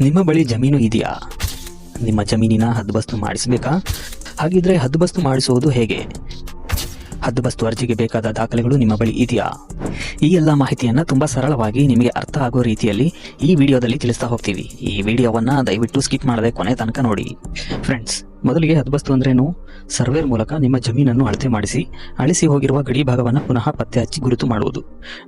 ನಿಮ್ಮ ಬಳಿ ಜಮೀನು ಇದೆಯಾ? ನಿಮ್ಮ ಜಮೀನಿನ ಹದ್ದುಬಸ್ತು ಮಾಡಿಸಬೇಕಾ? ಹಾಗಿದ್ರೆ ಹದ್ದುಬಸ್ತು ಮಾಡಿಸುವುದು ಹೇಗೆ? ಹದ್ದುಬಸ್ತು ಅರ್ಜಿಗೆ ಬೇಕಾದ ದಾಖಲೆಗಳು ನಿಮ್ಮ ಬಳಿ ಇದೆಯಾ? ಈ ಎಲ್ಲ ಮಾಹಿತಿಯನ್ನು ತುಂಬ ಸರಳವಾಗಿ ನಿಮಗೆ ಅರ್ಥ ಆಗೋ ರೀತಿಯಲ್ಲಿ ಈ ವಿಡಿಯೋದಲ್ಲಿ ತಿಳಿಸ್ತಾ ಹೋಗ್ತೀವಿ. ಈ ವಿಡಿಯೋವನ್ನು ದಯವಿಟ್ಟು ಸ್ಕಿಪ್ ಮಾಡದೆ ಕೊನೆ ತನಕ ನೋಡಿ. ಫ್ರೆಂಡ್ಸ್ ಮೊದಲಿಗೆ ಹದ್ಬಸ್ತು ಅಂದ್ರೇನು? ಸರ್ವೇರ್ ಮೂಲಕ ನಿಮ್ಮ ಜಮೀನನ್ನು ಅಳತೆ ಮಾಡಿಸಿ, ಅಳಿಸಿ ಹೋಗಿರುವ ಗಡಿ ಭಾಗವನ್ನು ಪುನಃ ಪತ್ತೆ ಹಚ್ಚಿ ಗುರುತು ಮಾಡುವುದು.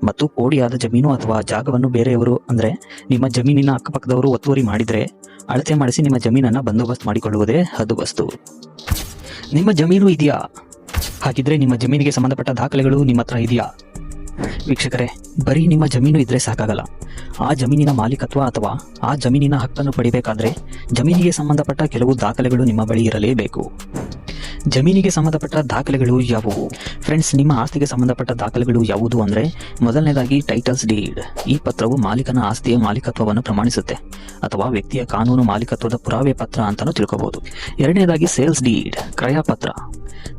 ಮತ್ತು ಕೋಡಿಯಾದ ಜಮೀನು ಅಥವಾ ಜಾಗವನ್ನು ಬೇರೆಯವರು, ಅಂದರೆ ನಿಮ್ಮ ಜಮೀನಿನ ಅಕ್ಕಪಕ್ಕದವರು ಒತ್ತುವರಿ ಮಾಡಿದರೆ, ಅಳತೆ ಮಾಡಿಸಿ ನಿಮ್ಮ ಜಮೀನನ್ನು ಬಂದೋಬಸ್ತ್ ಮಾಡಿಕೊಳ್ಳುವುದೇ ಹದ್ದುಬಸ್ತು ನಿಮ್ಮ ಜಮೀನು ಇದೆಯಾ? ಹಾಗಿದ್ರೆ ನಿಮ್ಮ ಜಮೀನಿಗೆ ಸಂಬಂಧಪಟ್ಟ ದಾಖಲೆಗಳು ನಿಮ್ಮ ಹತ್ರ ಇದೆಯಾ? ವೀಕ್ಷಕರೇ, ಬರೀ ನಿಮ್ಮ ಜಮೀನು ಇದ್ರೆ ಸಾಕಾಗಲ್ಲ. ಆ ಜಮೀನಿನ ಮಾಲೀಕತ್ವ ಅಥವಾ ಆ ಜಮೀನಿನ ಹಕ್ಕನ್ನು ಪಡಿಬೇಕಾದ್ರೆ ಜಮೀನಿಗೆ ಸಂಬಂಧಪಟ್ಟ ಕೆಲವು ದಾಖಲೆಗಳು ನಿಮ್ಮ ಬಳಿ ಇರಲೇಬೇಕು. ಜಮೀನಿಗೆ ಸಂಬಂಧಪಟ್ಟ ದಾಖಲೆಗಳು ಯಾವುವು? ಫ್ರೆಂಡ್ಸ್ ನಿಮ್ಮ ಆಸ್ತಿಗೆ ಸಂಬಂಧಪಟ್ಟ ದಾಖಲೆಗಳು ಯಾವುದು ಅಂದ್ರೆ ಮೊದಲನೇದಾಗಿ ಟೈಟಲ್ಸ್ ಡೀಡ್ ಈ ಪತ್ರವು ಮಾಲೀಕನ ಆಸ್ತಿಯ ಮಾಲೀಕತ್ವವನ್ನು ಪ್ರಮಾಣಿಸುತ್ತೆ ಅಥವಾ ವ್ಯಕ್ತಿಯ ಕಾನೂನು ಮಾಲೀಕತ್ವದ ಪುರಾವೆ ಪತ್ರ ಅಂತಾನು ತಿಳ್ಕೋಬಹುದು ಎರಡನೇದಾಗಿ ಸೇಲ್ಸ್ ಡೀಡ್ ಕ್ರಯ ಪತ್ರ.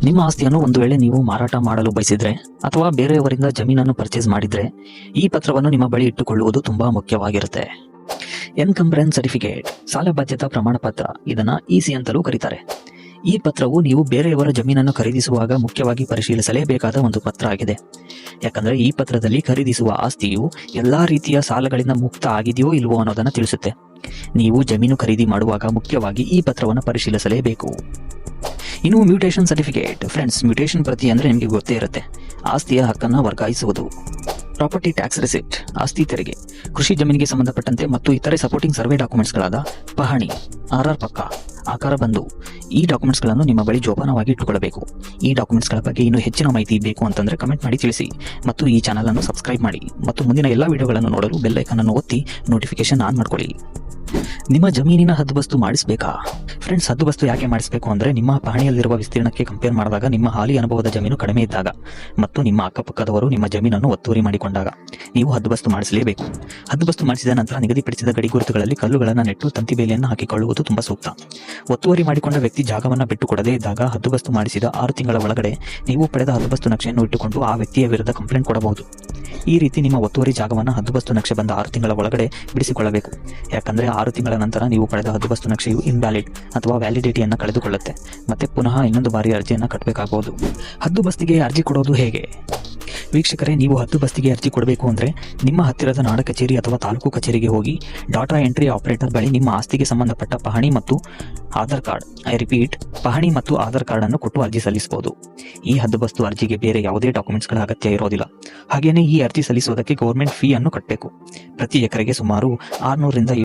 ನಿಮ್ಮ ಆಸ್ತಿಯನ್ನು ಒಂದು ವೇಳೆ ನೀವು ಮಾರಾಟ ಮಾಡಲು ಬಯಸಿದ್ರೆ ಅಥವಾ ಬೇರೆಯವರಿಂದ ಜಮೀನನ್ನು ಪರ್ಚೇಸ್ ಮಾಡಿದ್ರೆ ಈ ಪತ್ರವನ್ನು ನಿಮ್ಮ ಬಳಿ ಇಟ್ಟುಕೊಳ್ಳುವುದು ತುಂಬಾ ಮುಖ್ಯವಾಗಿರುತ್ತೆ. ಎನ್ಕಂಬ್ರೆನ್ಸ್ ಸರ್ಟಿಫಿಕೇಟ್ ಸಾಲ ಬಾಧ್ಯತಾ ಪ್ರಮಾಣ ಪತ್ರ ಇದನ್ನ ಇಸಿ ಅಂತಲೂ ಕರೀತಾರೆ. ಈ ಪತ್ರವು ನೀವು ಬೇರೆಯವರ ಜಮೀನನ್ನು ಖರೀದಿಸುವಾಗ ಮುಖ್ಯವಾಗಿ ಪರಿಶೀಲಿಸಲೇಬೇಕಾದ ಒಂದು ಪತ್ರ ಆಗಿದೆ. ಯಾಕಂದರೆ ಈ ಪತ್ರದಲ್ಲಿ ಖರೀದಿಸುವ ಆಸ್ತಿಯು ಎಲ್ಲಾ ರೀತಿಯ ಸಾಲಗಳಿಂದ ಮುಕ್ತ ಆಗಿದೆಯೋ ಇಲ್ವೋ ಅನ್ನೋದನ್ನು ತಿಳಿಸುತ್ತೆ. ನೀವು ಜಮೀನು ಖರೀದಿ ಮಾಡುವಾಗ ಮುಖ್ಯವಾಗಿ ಈ ಪತ್ರವನ್ನು ಪರಿಶೀಲಿಸಲೇಬೇಕು. ಇನ್ನು ಮ್ಯೂಟೇಷನ್ ಸರ್ಟಿಫಿಕೇಟ್, ಫ್ರೆಂಡ್ಸ್, ಮ್ಯೂಟೇಷನ್ ಪ್ರತಿ ಅಂದರೆ ನಿಮಗೆ ಗೊತ್ತೇ ಇರುತ್ತೆ. ಆಸ್ತಿಯ ಹಕ್ಕನ್ನು ವರ್ಗಾಯಿಸುವುದು, ಪ್ರಾಪರ್ಟಿ ಟ್ಯಾಕ್ಸ್ ರಿಸಿಪ್ಟ್, ಆಸ್ತಿ ತೆರಿಗೆ, ಕೃಷಿ ಜಮೀನಿಗೆ ಸಂಬಂಧಪಟ್ಟಂತೆ ಮತ್ತು ಇತರೆ ಸಪೋರ್ಟಿಂಗ್ ಸರ್ವೆ ಡಾಕ್ಯುಮೆಂಟ್ಸ್ಗಳಾದ ಪಹಣಿ, ಆರ್ ಆರ್ ಪಕ್ಕ, ಆಕಾರ ಬಂದು ಈ ಡಾಕ್ಯುಮೆಂಟ್ಸ್ಗಳನ್ನು ನಿಮ್ಮ ಬಳಿ ಜೋಪಾನವಾಗಿ ಇಟ್ಟುಕೊಳ್ಳಬೇಕು. ಈ ಡಾಕ್ಯುಮೆಂಟ್ಸ್ಗಳ ಬಗ್ಗೆ ಇನ್ನೂ ಹೆಚ್ಚಿನ ಮಾಹಿತಿ ಬೇಕು ಅಂತಂದ್ರೆ ಕಮೆಂಟ್ ಮಾಡಿ ತಿಳಿಸಿ. ಮತ್ತು ಈ ಚಾನಲನ್ನು ಸಬ್ಸ್ಕ್ರೈಬ್ ಮಾಡಿ. ಮತ್ತು ಮುಂದಿನ ಎಲ್ಲ ವಿಡಿಯೋಗಳನ್ನು ನೋಡಲು ಬೆಲ್ ಐಕಾನ್ ಅನ್ನು ಒತ್ತಿ ನೋಟಿಫಿಕೇಶನ್ ಆನ್ ಮಾಡ್ಕೊಳ್ಳಿ. ನಿಮ್ಮ ಜಮೀನಿನ ಹದ್ದುಬಸ್ತು ಮಾಡಿಸಬೇಕಾ? ಫ್ರೆಂಡ್ಸ್ ಹದ್ದುಬಸ್ತು ಯಾಕೆ ಮಾಡಿಸಬೇಕು ಅಂದ್ರೆ ನಿಮ್ಮ ಪಹಣಿಯಲ್ಲಿರುವ ವಿಸ್ತೀರ್ಣಕ್ಕೆ ಕಂಪೇರ್ ಮಾಡಿದಾಗ ನಿಮ್ಮ ಹಾಲಿ ಅನುಭವದ ಜಮೀನು ಕಡಿಮೆ ಇದ್ದಾಗ. ಮತ್ತು ನಿಮ್ಮ ಅಕ್ಕಪಕ್ಕದವರು ನಿಮ್ಮ ಜಮೀನನ್ನು ಒತ್ತುವರಿ ಮಾಡಿಕೊಂಡಾಗ. ನೀವು ಹದ್ದುಬಸ್ತು ಮಾಡಿಸಲೇಬೇಕು. ಹದ್ದುಬಸ್ತು ಮಾಡಿಸಿದ ನಂತರ ನಿಗದಿಪಡಿಸಿದ ಗಡಿ ಗುರುತುಗಳಲ್ಲಿ ಕಲ್ಲುಗಳನ್ನು ನೆಟ್ಟು ತಂತಿ ಬೇಲಿಯನ್ನು ಹಾಕಿಕೊಳ್ಳುವುದು ತುಂಬಾ ಸೂಕ್ತ. ಒತ್ತುವರಿ ಮಾಡಿಕೊಂಡ ವ್ಯಕ್ತಿ ಜಾಗವನ್ನು ಬಿಟ್ಟು ಕೊಡದೇ ಇದ್ದಾಗ ಹದ್ದುಬಸ್ತು ಮಾಡಿಸಿದ ಆರು ತಿಂಗಳ ಒಳಗಡೆ ನೀವು ಪಡೆದ ಹದ್ದುಬಸ್ತು ನಕ್ಷೆಯನ್ನು ಇಟ್ಟುಕೊಂಡು ಆ ವ್ಯಕ್ತಿಯ ವಿರುದ್ಧ ಕಂಪ್ಲೇಂಟ್ ಕೊಡಬಹುದು. ಈ ರೀತಿ ನಿಮ್ಮ ಒತ್ತುವರಿ ಜಾಗವನ್ನು ಹದ್ದುಬಸ್ತು ನಕ್ಷೆ ಬಂದ ಆರು ತಿಂಗಳ ಒಳಗಡೆ ಬಿಡಿಸಿಕೊಳ್ಳಬೇಕು. ಯಾಕಂದ್ರೆ ಆರು ತಿಂಗಳ ನಂತರ ನೀವು ಪಡೆದ ಹದ್ದುಬಸ್ತು ನಕ್ಷೆಯು ಇನ್ವ್ಯಾಲಿಡ್ ಅಥವಾ ವ್ಯಾಲಿಡಿಟಿಯನ್ನು ಕಳೆದುಕೊಳ್ಳುತ್ತೆ. ಮತ್ತೆ ಪುನಃ ಇನ್ನೊಂದು ಬಾರಿ ಅರ್ಜಿಯನ್ನು ಕಟ್ಟಬೇಕಾಗಬಹುದು ಹದ್ದುಬಸ್ತಿಗೆ ಅರ್ಜಿ ಕೊಡೋದು ಹೇಗೆ? ವೀಕ್ಷಕರೇ, ನೀವು ಹತ್ತು ಬಸ್ತಿಗೆ ಅರ್ಜಿ ಕೊಡಬೇಕು ಅಂದರೆ ನಿಮ್ಮ ಹತ್ತಿರದ ನಾಡ ಕಚೇರಿ ಅಥವಾ ತಾಲೂಕು ಕಚೇರಿಗೆ ಹೋಗಿ ಡಾಟಾ ಎಂಟ್ರಿ ಆಪರೇಟರ್ ಬಳಿ ನಿಮ್ಮ ಆಸ್ತಿಗೆ ಸಂಬಂಧಪಟ್ಟ ಪಹಣಿ ಮತ್ತು ಆಧಾರ್ ಕಾರ್ಡ್, ಐ ರಿಪೀಟ್, ಪಹಣಿ ಮತ್ತು ಆಧಾರ್ ಕಾರ್ಡ್ ಅನ್ನು ಕೊಟ್ಟು ಅರ್ಜಿ ಸಲ್ಲಿಸಬಹುದು. ಈ ಹದ್ದುಬಸ್ತು ಅರ್ಜಿಗೆ ಬೇರೆ ಯಾವುದೇ ಡಾಕ್ಯುಮೆಂಟ್ಸ್ಗಳ ಅಗತ್ಯ ಇರೋದಿಲ್ಲ. ಹಾಗೇನೇ ಈ ಅರ್ಜಿ ಸಲ್ಲಿಸುವುದಕ್ಕೆ ಗೌರ್ಮೆಂಟ್ ಫೀ ಅನ್ನು ಕಟ್ಟಬೇಕು. ಪ್ರತಿ ಎಕರೆಗೆ ಸುಮಾರು ಆರುನೂರರಿಂದ